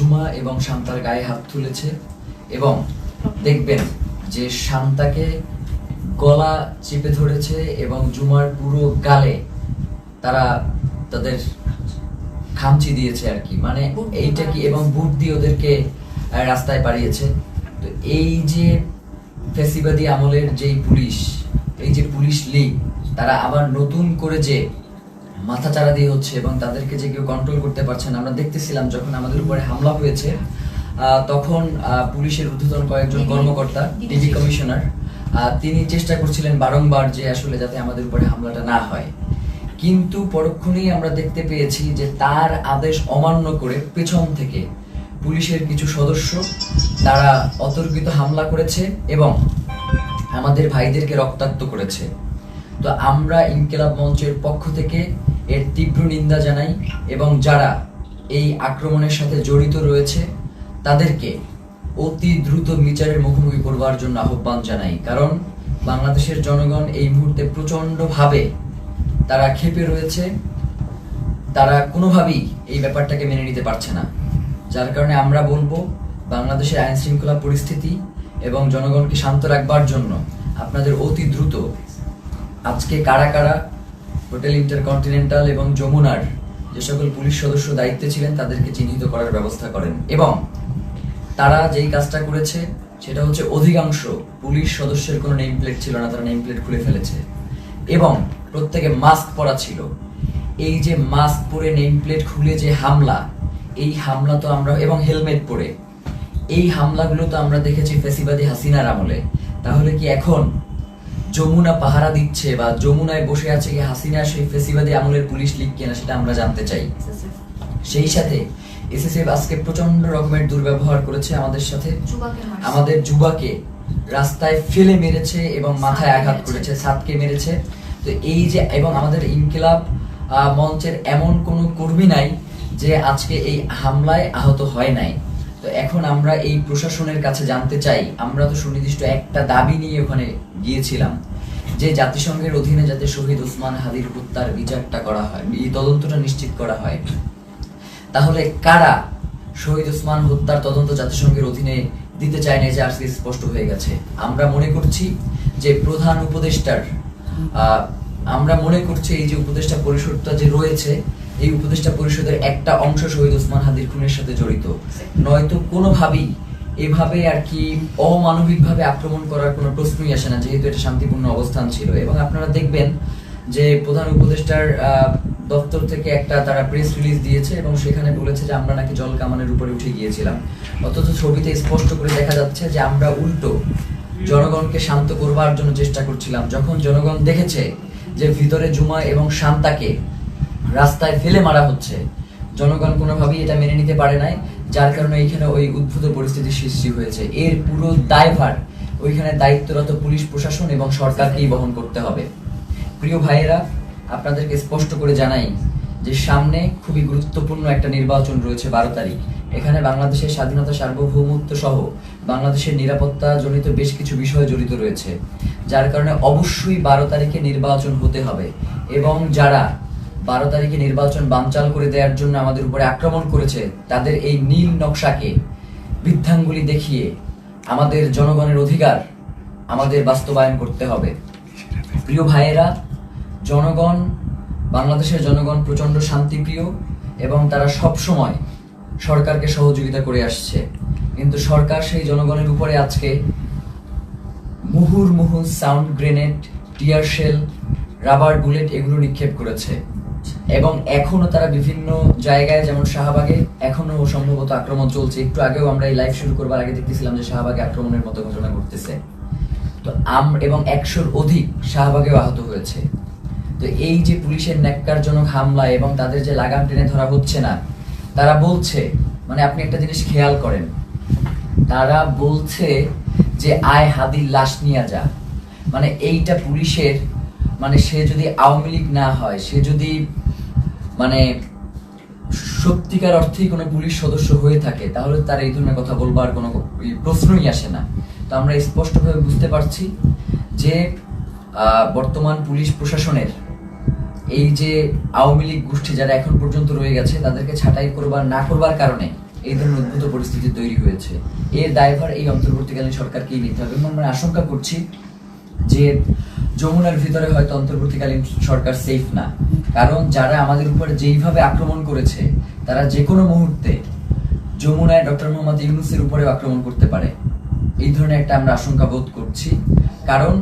জুমা এবং শান্তার গায়ে হাত তুলেছে এবং দেখবেন যে শান্তাকে গলা চেপে ধরেছে এবং জুমার পুরো গালে তারা তাদের খামচি দিয়েছে আর কি। মানে এইটা কি এবং বুট দিয়ে ওদেরকে রাস্তায় পাঠিয়েছে তো এই যে ফেসিবাদী আমলের যেই পুলিশ এই যে পুলিশ লীগ তারা আবার নতুন করে যে মাথা চারা দিয়ে হচ্ছে এবং তাদেরকে যে কেউ কন্ট্রোল করতে পারছেন আমরা দেখতেছিলাম যখন আমাদের উপরে হামলা হয়েছে তখন পুলিশের ঊর্ধ্বতন কয়েকজন কর্মকর্তা ডিবি কমিশনার তিনি চেষ্টা করছিলেন বারংবার যে আসলে যাতে আমাদের উপরে হামলাটা না হয়। কিন্তু পরক্ষণেই আমরা দেখতে পেয়েছি যে তার আদেশ অমান্য করে পেছন থেকে পুলিশের কিছু সদস্য তারা অতর্কিত হামলা করেছে এবং আমাদের ভাইদেরকে রক্তাক্ত করেছে। তো আমরা ইনকেলাব মঞ্চের পক্ষ থেকে এর তীব্র নিন্দা জানাই এবং যারা এই আক্রমণের সাথে জড়িত রয়েছে, তাদেরকে অতি দ্রুত বিচারের মুখোমুখি করবার জন্য আহ্বান জানাই। কারণ বাংলাদেশের জনগণ এই মুহূর্তে প্রচণ্ডভাবে তারা ক্ষেপে রয়েছে। তারা কোনোভাবেই এই ব্যাপারটাকে মেনে নিতে পারছে না। যার কারণে আমরা বলব, বাংলাদেশের আইন শৃঙ্খলা পরিস্থিতি এবং জনগণকে শান্ত রাখবার জন্য আপনাদের অতি দ্রুত আজকে কারা কারা হোটেল ইন্টারকন্টিনেন্টাল এবং যমুনার যে সকল পুলিশ সদস্য দায়িত্বে ছিলেন, তাদেরকে চিহ্নিত করার ব্যবস্থা করেন। এবং তারা যেই কাজটা করেছে, সেটা হচ্ছে অধিকাংশ পুলিশ সদস্যের কোনো নেম প্লেট ছিল না, তারা নেম প্লেট খুলে ফেলেছে। এবং প্রত্যেকে মাস্ক পরা ছিল। এই যে মাস্ক পরে নেম প্লেট খুলে যে হামলা, এই হামলা তো আমরা, এবং হেলমেট পরে, এই হামলাগুলো তো আমরা দেখেছি ফেসিবাদী হাসিনার আমলে। তাহলে কি এখন যমুনা পাহারা দিচ্ছে বা যমুনায় বসে আছে কি হাসিনা সেই ফেসিবাদী আমলের পুলিশ লিগ কিনা সেটা আমরা জানতে চাই। সেই সাথে এসএসএফ আজকে প্রচণ্ড রকমের দুর্ব্যবহার করেছে আমাদের সাথে। আমাদের যুবাকে রাস্তায় ফেলে মেরেছে এবং মাথায় আঘাত করেছে সাতকে মেরেছে। তো এই যে এবং আমাদের ইনকিলাব মঞ্চের এমন কোনো কর্মী নাই যে আজকে এই হামলায় আহত হয় নাই। তো এখন আমরা এই প্রশাসনের কাছে জানতে চাই, আমরা তো সুনির্দিষ্ট একটা দাবি নিয়ে ওখানে গিয়েছিলাম যে জাতিসংঘের অধীনে যাতে শহীদ ওসমান হাদির হত্যার বিচারটা করা হয়, এই তদন্তটা নিশ্চিত করা হয়। তাহলে কারা শহীদ ওসমান হত্যার তদন্ত জাতিসংঘের অধীনে দিতে চায় না যে আজকে স্পষ্ট হয়ে গেছে। আমরা মনে করছি যে প্রধান উপদেষ্টার আমরা মনে করছি এই যে উপদেষ্টা পরিষদটা যে রয়েছে এই উপদেষ্টা পরিষদের একটা অংশ শহীদ ওসমান হাদির খুনের সাথে জড়িত। নয়তো কোনোভাবেই এভাবে আর কি অমানবিকভাবে আক্রমণ করার কোনো প্রশ্নই আসে না, যেহেতু এটা শান্তিপূর্ণ অবস্থান ছিল। এবং আপনারা দেখবেন যে প্রধান উপদেষ্টার দপ্তর থেকে একটা তারা প্রেস রিলিজ দিয়েছে এবং সেখানে বলেছে যে আমরা নাকি জল কামানের উপরে উঠে গিয়েছিলাম। অথচ ছবিতে স্পষ্ট করে দেখা যাচ্ছে যে আমরা উল্টো জনগণকে শান্ত করবার জন্য চেষ্টা করছিলাম। যখন জনগণ দেখেছে যে ভিতরে জুমা এবং শান্তাকে রাস্তায় ফেলে মারা হচ্ছে। জনগণ কোনোভাবেই এটা মেনে নিতে পারে নাই, যার কারণে এইখানে ওই উদ্ভূত পরিস্থিতির সৃষ্টি হয়েছে। এর পুরো দায়ভার ওইখানে দায়িত্বরত পুলিশ, প্রশাসন এবং সরকারকেই বহন করতে হবে। প্রিয় ভাইয়েরা, আপনাদেরকে স্পষ্ট করে জানাই যে সামনে খুবই গুরুত্বপূর্ণ একটা নির্বাচন রয়েছে বারো তারিখ। এখানে বাংলাদেশের স্বাধীনতা সার্বভৌমত্ব সহ বাংলাদেশের নিরাপত্তা জনিত বেশ কিছু বিষয় জড়িত রয়েছে, যার কারণে অবশ্যই বারো তারিখে নির্বাচন হতে হবে এবং যারা বারো তারিখে নির্বাচন বানচাল করে দেওয়ার জন্য আমাদের উপরে আক্রমণ করেছে তাদের এই নীল নকশাকে। বৃদ্ধাঙ্গুলি দেখিয়ে আমাদের জনগণের অধিকার আমাদের বাস্তবায়ন করতে হবে। প্রিয় ভাইয়েরা, জনগণ, বাংলাদেশের জনগণ প্রচণ্ড শান্তিপ্রিয় এবং তারা সব সময় সরকারকে সহযোগিতা করে আসছে। কিন্তু সরকার সেই জনগণের উপরে আজকে মুহুর্মুহু sound grenade, tear shell, rubber bullet এগুলো নিক্ষেপ করেছে। এবং এখনও তারা বিভিন্ন জায়গায়, যেমন শাহবাগে, এখনও সম্ভবত আক্রমণ চলছে। একটু আগেও আমরা এই লাইভ শুরু করবার আগে দেখতেছিলাম যে শাহবাগে আক্রমণের মতো ঘটনা ঘটতেছে। তো আম এবং একশোর অধিক শাহবাগেও আহত হয়েছে। তো এই যে পুলিশের ন্যাক্কারজনক হামলা এবং তাদের যে লাগাম টেনে ধরা হচ্ছে না, তারা বলছে মানে আপনি একটা জিনিস খেয়াল করেন, তারা বলছে যে, আয় হাদির লাশ নিয়ে যা। মানে এইটা পুলিশের মানে সে যদি আওয়ামী লীগ না হয়, সে যদি মানে সত্যিকার অর্থেই কোনো পুলিশ সদস্য হয়ে থাকে, তাহলে তার এই ধরনের কথা বলবার কোনো প্রশ্নই আসে না। তো আমরা স্পষ্টভাবে বুঝতে পারছি যে বর্তমান পুলিশ প্রশাসনের এই যে আওয়ামী লীগ গোষ্ঠী যারা এখন পর্যন্ত রয়ে গেছে, তাদেরকে ছাঁটাই করবার, না করবার কারণে এই ধরনের উদ্ভূত পরিস্থিতি তৈরি হয়েছে। এর দায়ভার এই অন্তর্বর্তীকালীন সরকারকেই নিতে হবে। এবং আমরা আশঙ্কা করছি যে যমুনার ভিতরে হয়তো অন্তর্বর্তীকালীন সরকার সেফ না। কারণ যারা আমাদের উপরে যেইভাবে আক্রমণ করেছে, তারা যে কোনো মুহূর্তে যমুনায় ডক্টর মোহাম্মদ ইউনুসের উপরেও আক্রমণ করতে পারে। এই ধরনের একটা আমরা আশঙ্কা বোধ করছি। কারণ